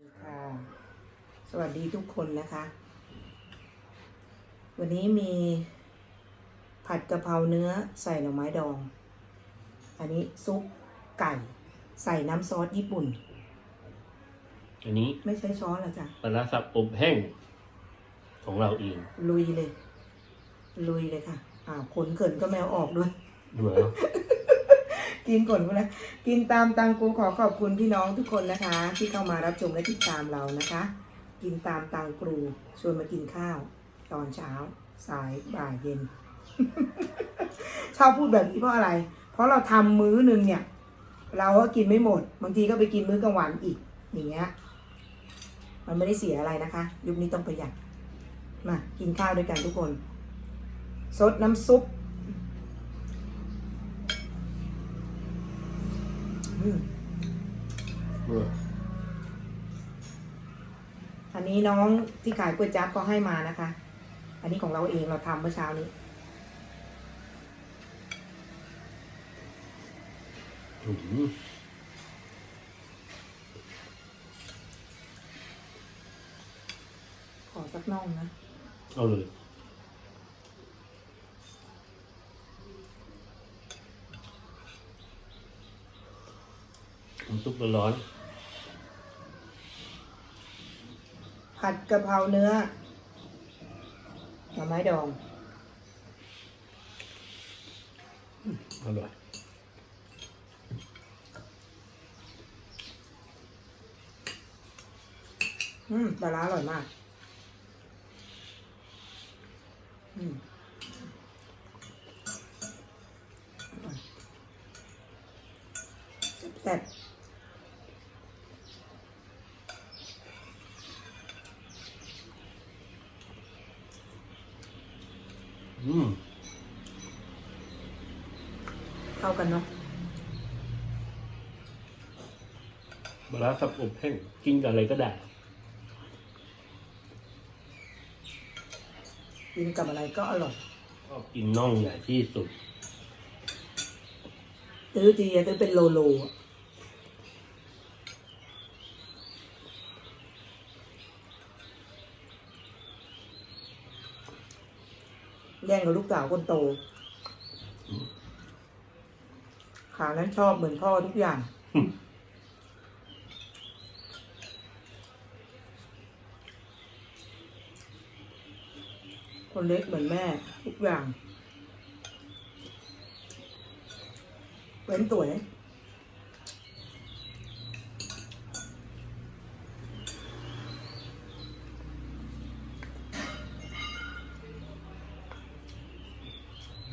ค่ะ สวัสดีทุกคนนะคะ วันนี้มีผัดกะเพราเนื้อใส่หน่อไม้ดอง อันนี้ซุปไก่ ใส่น้ำซอสญี่ปุ่น อันนี้ไม่ใช่ช้อนหรอจ๊ะปลาร้าสับอบแห้ง ของเราเองลุยเลย ลุยเลยค่ะอ้าวขนเขินก็แมวออกด้วยเหมือ กินก่อนก็แล้วกินตามตังกูขอขอบคุณพี่น้องทุกคนนะคะ ที่เข้ามารับชมและติดตามเรานะคะ กินตามตังกรูชวนมากินข้าว ตอนเช้า สายบ่ายเย็น ชอบพูดแบบนี้เพราะอะไร เพราะเราทำมื้อหนึ่งเนี่ย เราก็กินไม่หมด บางทีก็ไปกินมื้อกลางวันอีก อย่างเงี้ยมันไม่ได้เสียอะไรนะคะ ยุคนี้ต้องประหยัดมากินข้าวด้วยกันทุกคน ซดน้ำซุปอืม เหมือ อั นี้น้องที่ขายก๋วยจั๊บก็ให้มานะคะ อันนี้ของเราเองเราทำเมื่อเช้านี้หืมขอสักน่องนะ เอาเลย น้ำซุปร้อน ผัดกะเพราเนื้อหน่อไม้ดองๆอร่อย อืมปลาร้าอร่อยมากอืมอร่อยแซ่บ อืมๆเข้ากันเนาะปลาร้าสับอบแห้งกินกับอะไรก็ได้ กินกับอะไรก็อร่อยชอบกินน่องใหญ่ที่สุดซื้อทีอะซื้อเป็นโลโลอะ ย่งกับลูกสาวคนโต ขานั้นชอบเหมือนพ่อทุกอย่าง คนเล็กเหมือนแม่ ทุกอย่างเป็นตัวเนี่ย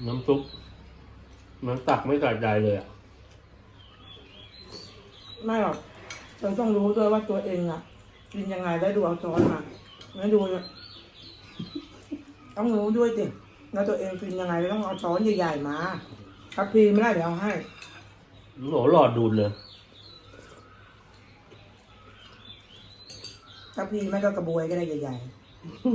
น้ำซุปมันตักไม่กัดใจเลยอะ ไม่หรอกเราต้องรู้ด้วยว่าตัวเองอะกินยังไงแล้วดูเอาช้อนมาไม่ดูเนี่ยต้องรู้ด้วยสิแล้วตัวเองกินยังไงแล้วต้องเอาช้อนใหญ่ๆมาทัพพีไม่ได้เดี๋ยวเอาให้โหหลอดดูดเลยทัพพีไม่ก็กระบวยก็ได้ใหญ่ๆอื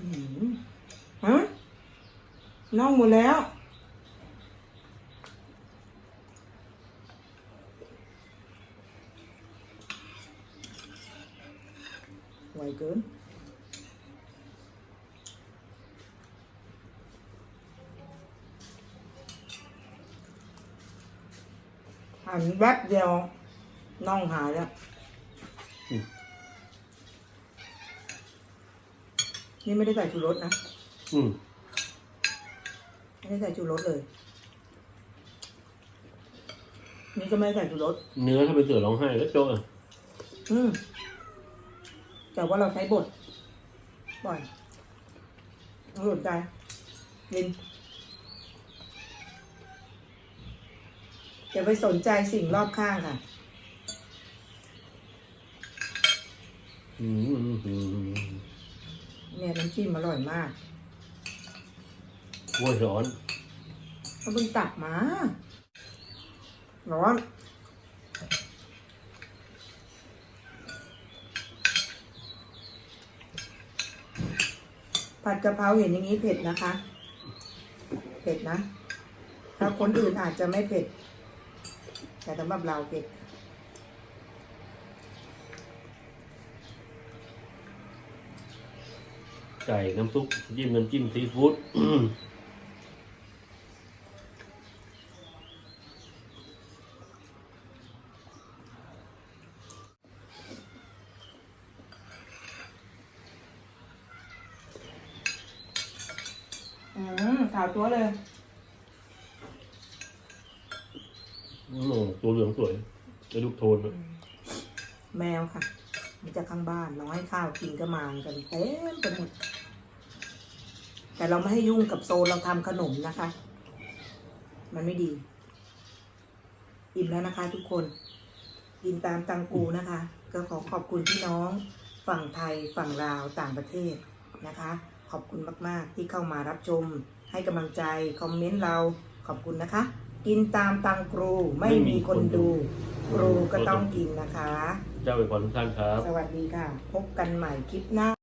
้อหือฮะ น่องหมดแล้ว ไวเกินหันแวบเดียวน่องหายแล้วอืมนี่ไม่ได้ใส่ชูรสนะ อืม ไม่ได้ใส่ชูรสเลย นี่ก็ไม่ได้ใส่ชูรส เนื้อถ้าเป็นเสือร้องไห้ก็โจ้อะอืม แต่ว่าเราใช้บดบ่อยอร่อยใจลินอย่าไปสนใจสิ่งรอบข้างค่ะ อืมอืมอืมเนี่ยน้ำจิ้มอร่อยมาก วัวร้อนเขาเพิ่งตักมาร้อนผัดกะเพราเห็นอย่างนี้เผ็ดนะคะ เผ็ดนะ ถ้าคนอื่นอาจจะไม่เผ็ด แต่สำหรับเราเผ็ด ไก่น้ำซุปจิ้มน้ำจิ้มซีฟู้ด อืมขาวตัวเลยโอ้โหตัวเหลืองสวยจะลูกโทนอะแมวค่ะมันจะข้างบ้านน้อยข้าวกินก็มากันเต็มไปหมดแต่เราไม่ให้ยุ่งกับโซนเราทำขนมนะคะ มันไม่ดี อิ่มแล้วนะคะทุกคนกินตามตังกูนะคะ ก็ขอขอบคุณพี่น้อง ฝั่งไทยฝั่งลาวต่างประเทศนะคะ ขอบคุณมากๆ ที่เข้ามารับชม ให้กำลังใจ คอมเมนต์เราขอบคุณนะคะ กินตามตังครูไม่มีคนดู ครูก็ต้องกินนะคะ เจ้าไปพรทุกท่านครับ สวัสดีค่ะ พบกันใหม่คลิปหน้า